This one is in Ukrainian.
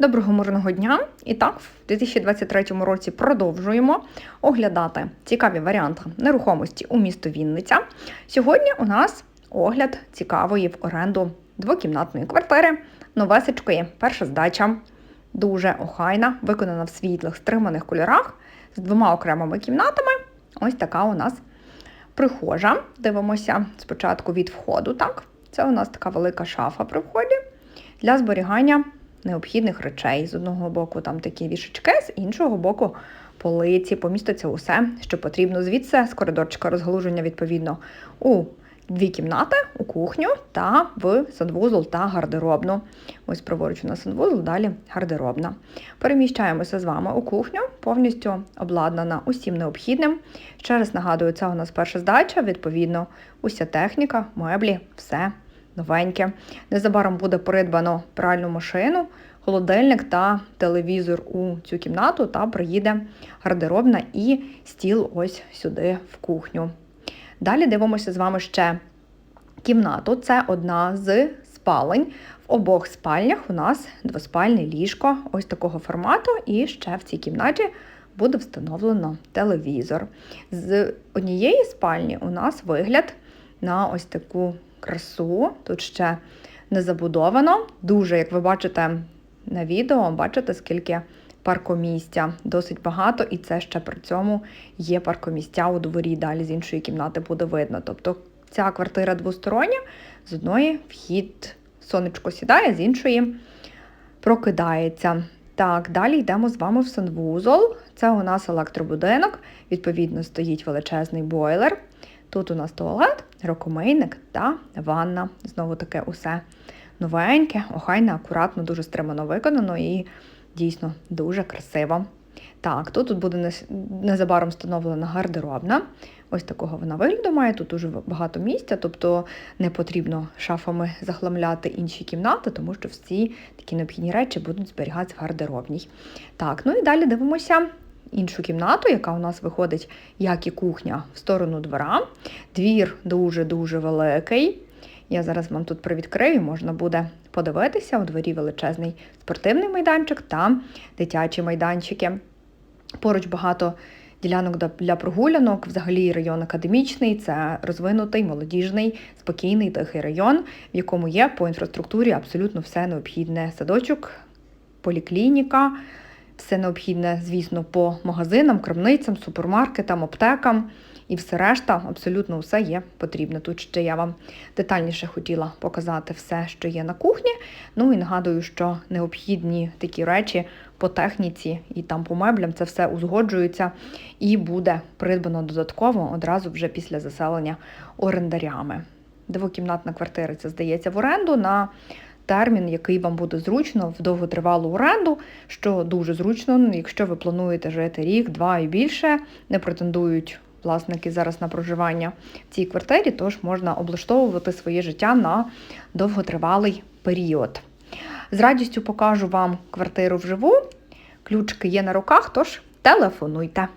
Доброго мирного дня! І так, в 2023 році продовжуємо оглядати цікаві варіанти нерухомості у місто Вінниця. Сьогодні у нас огляд цікавої в оренду двокімнатної квартири, новесечкої, перша здача. Дуже охайна, виконана в світлих стриманих кольорах з двома окремими кімнатами. Ось така у нас прихожа. Дивимося спочатку від входу. Так, це у нас така велика шафа при вході для зберігання необхідних речей. З одного боку там такі вішечки, з іншого боку полиці, поміститься усе, що потрібно. Звідси з коридорчика розгалуження відповідно у дві кімнати, у кухню та в санвузол та гардеробну. Ось праворуч у нас санвузол, далі гардеробна. Переміщаємося з вами у кухню, повністю обладнана усім необхідним. Ще раз нагадую, це у нас перша здача, відповідно, уся техніка, меблі, все новеньке. Незабаром буде придбано пральну машину, холодильник та телевізор у цю кімнату, та приїде гардеробна і стіл ось сюди в кухню. Далі дивимося з вами ще кімнату. Це одна з спалень. В обох спальнях у нас двоспальне ліжко ось такого формату, і ще в цій кімнаті буде встановлено телевізор. З однієї спальні у нас вигляд на ось таку красу. Тут ще не забудовано. Дуже, як ви бачите на відео, бачите, скільки паркомістя. Досить багато, і це ще при цьому є паркомістя у дворі. Далі з іншої кімнати буде видно. Тобто ця квартира двостороння, з одної вхід сонечко сідає, з іншої прокидається. Так, далі йдемо з вами в санвузол. Це у нас електробудинок. Відповідно, стоїть величезний бойлер. Тут у нас туалет, рукомийник та ванна. Знову таке усе новеньке, охайне, акуратно, дуже стримано виконано і дійсно дуже красиво. Так, тут, тут буде незабаром встановлена гардеробна. Ось такого вона вигляду має. Тут дуже багато місця, тобто не потрібно шафами захламляти інші кімнати, тому що всі такі необхідні речі будуть зберігатися в гардеробній. Так, ну і далі дивимося іншу кімнату, яка у нас виходить, як і кухня, в сторону двора. Двір дуже-дуже великий. Я зараз вам тут привідкрию, можна буде подивитися. У дворі величезний спортивний майданчик та дитячі майданчики. Поруч багато ділянок для прогулянок, взагалі район академічний, це розвинутий, молодіжний, спокійний, тихий район, в якому є по інфраструктурі абсолютно все необхідне садочок, поліклініка. Все необхідне, звісно, по магазинам, крамницям, супермаркетам, аптекам і все решта, абсолютно все є потрібно. Тут ще я вам детальніше хотіла показати все, що є на кухні. Ну і нагадую, що необхідні такі речі по техніці і там по меблям це все узгоджується і буде придбано додатково одразу вже після заселення орендарями. Двокімнатна квартира це здається в оренду на термін, який вам буде зручно в довготривалу оренду, що дуже зручно, якщо ви плануєте жити рік, два і більше, не претендують власники зараз на проживання в цій квартирі, тож можна облаштовувати своє життя на довготривалий період. З радістю покажу вам квартиру вживу. Ключки є на руках, тож телефонуйте.